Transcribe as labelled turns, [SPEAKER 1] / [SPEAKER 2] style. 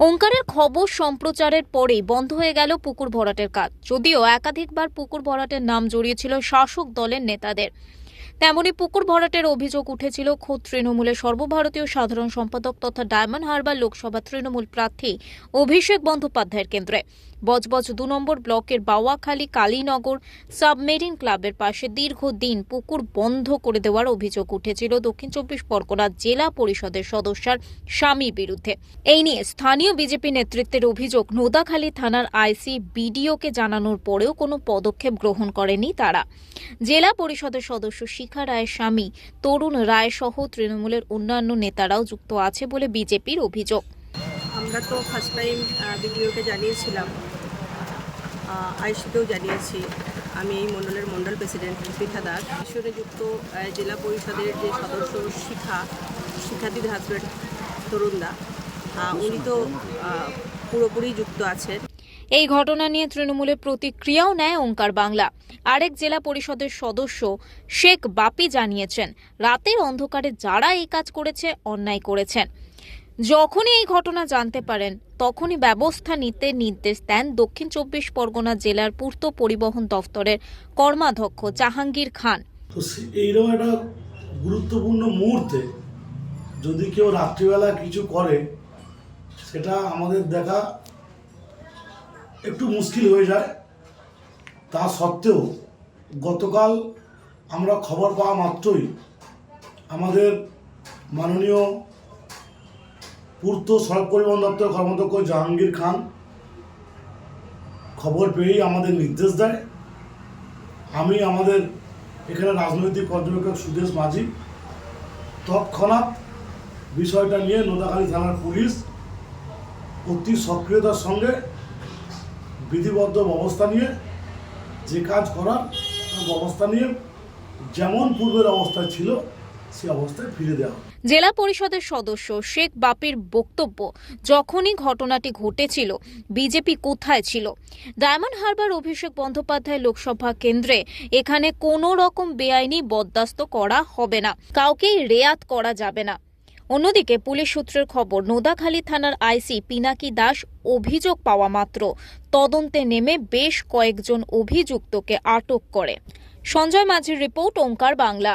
[SPEAKER 1] ওঙ্কারের খবর সম্প্রচারের পরেই বন্ধ হয়ে গেল পুকুর ভরাটের কাজ। যদিও একাধিকবার পুকুর ভরাটের নাম জড়িয়েছিল শাসক দলের নেতাদের। তেমনি পুকুর ভরাটের অভিযোগ উঠেছিল, খোদ তৃণমূলের সর্বভারতীয় সাধারণ সম্পাদক তথা ডায়মন্ড হারবার লোকসভা তৃণমূল প্রার্থী অভিষেক বন্দ্যোপাধ্যায়ের কেন্দ্রে। বজবজ দু নম্বর ব্লকের বাওয়াখালী কালীনগর সাবমেরিন ক্লাবের পাশে দীর্ঘদিন পুকুর বন্ধ করে দেওয়ার অভিযোগ উঠেছিল দক্ষিণ চব্বিশ পরগনা জেলা পরিষদের সদস্যার স্বামী বিরুদ্ধে। এই নিয়ে স্থানীয় বিজেপি নেতৃত্বের অভিযোগ, নোদাখালী থানার আইসি বিডিওকে জানানোর পরেও কোনো পদক্ষেপ গ্রহণ করেনি তারা। জেলা পরিষদের সদস্য শিখা রায়ের স্বামী, তরুণ রায় সহ তৃণমূলের অন্যান্য নেতারাও যুক্ত আছে বলে বিজেপির অভিযোগ।
[SPEAKER 2] আমরা তো ফার্স্ট টাইম বিডিওকে জানিয়েছিলাম। আইসিতেও জানিয়েছি। আমি এই মণ্ডলের মণ্ডল প্রেসিডেন্ট পৃথা দাস ঈশ্বরে যুক্ত জেলা পরিষদের যে সদস্য শিখা শিক্ষার্থীদের হাজব্যান্ড তরুণদা উনি তো পুরোপুরি যুক্ত আছেন।
[SPEAKER 1] এই ঘটনা নিয়ে তৃণমূলের প্রতিক্রিয়াও নেয় ওঙ্কার বাংলা। আরেক জেলা পরিষদের সদস্য শেখ বাপি জানিয়েছেন, রাতের অন্ধকারে যারা এই কাজ করেছে, অন্যায় করেছেন। যখনই এই ঘটনা জানতে পারেন, তখনই ব্যবস্থা নিতে নির্দেশ দেন দক্ষিণ চব্বিশ পরগনা জেলার পূর্ত পরিবহন দফতরের কর্মাধ্যক্ষ জাহাঙ্গীর খান।
[SPEAKER 3] এইরকম একটা গুরুত্বপূর্ণ মুহূর্তে যদি কেউ রাত্রিবেলা কিছু করে, সেটা আমাদের দেখা একটু মুশকিল হয়ে যায়। তা সত্ত্বেও গতকাল আমরা খবর পাওয়া মাত্রই আমাদের মাননীয় পূর্ত সড়ক পরিবহন দপ্তর কর্মদক্ষ জাহাঙ্গীর খান খবর পেয়েই আমাদের নির্দেশ দেয়। আমি আমাদের এখানে রাজনৈতিক পর্যবেক্ষক সুদেশ মাঝি। তৎক্ষণাৎ বিষয়টা নিয়ে নোদাখালী থানার পুলিশ অতি সক্রিয়তার সঙ্গে বিধিবদ্ধ ব্যবস্থা নিয়ে যে কাজ করার ব্যবস্থা নিয়ে যেমন পূর্বের অবস্থায় ছিল সে অবস্থায় ফিরে দেওয়া
[SPEAKER 1] জেলা পরিষদের সদস্য শেখ বাপির বক্তব্য, যখনই ঘটনাটি ঘটেছিল, বিজেপি কোথায় ছিল? ডায়মন্ড হারবার অভিষেক বন্দ্যোপাধ্যায় লোকসভা কেন্দ্রে এখানে কোনো রকম বেআইনি বরদাস্ত করা হবে না। কাউকেই রেয়াত করা যাবে না। অন্যদিকে পুলিশ সূত্রের খবর, নোদাখালী থানার আইসি পিনাকি দাস অভিযোগ পাওয়া মাত্র। তদন্তে নেমে বেশ কয়েকজন অভিযুক্তকে আটক করে। সঞ্জয় মাঝির রিপোর্ট, ওঙ্কার বাংলা।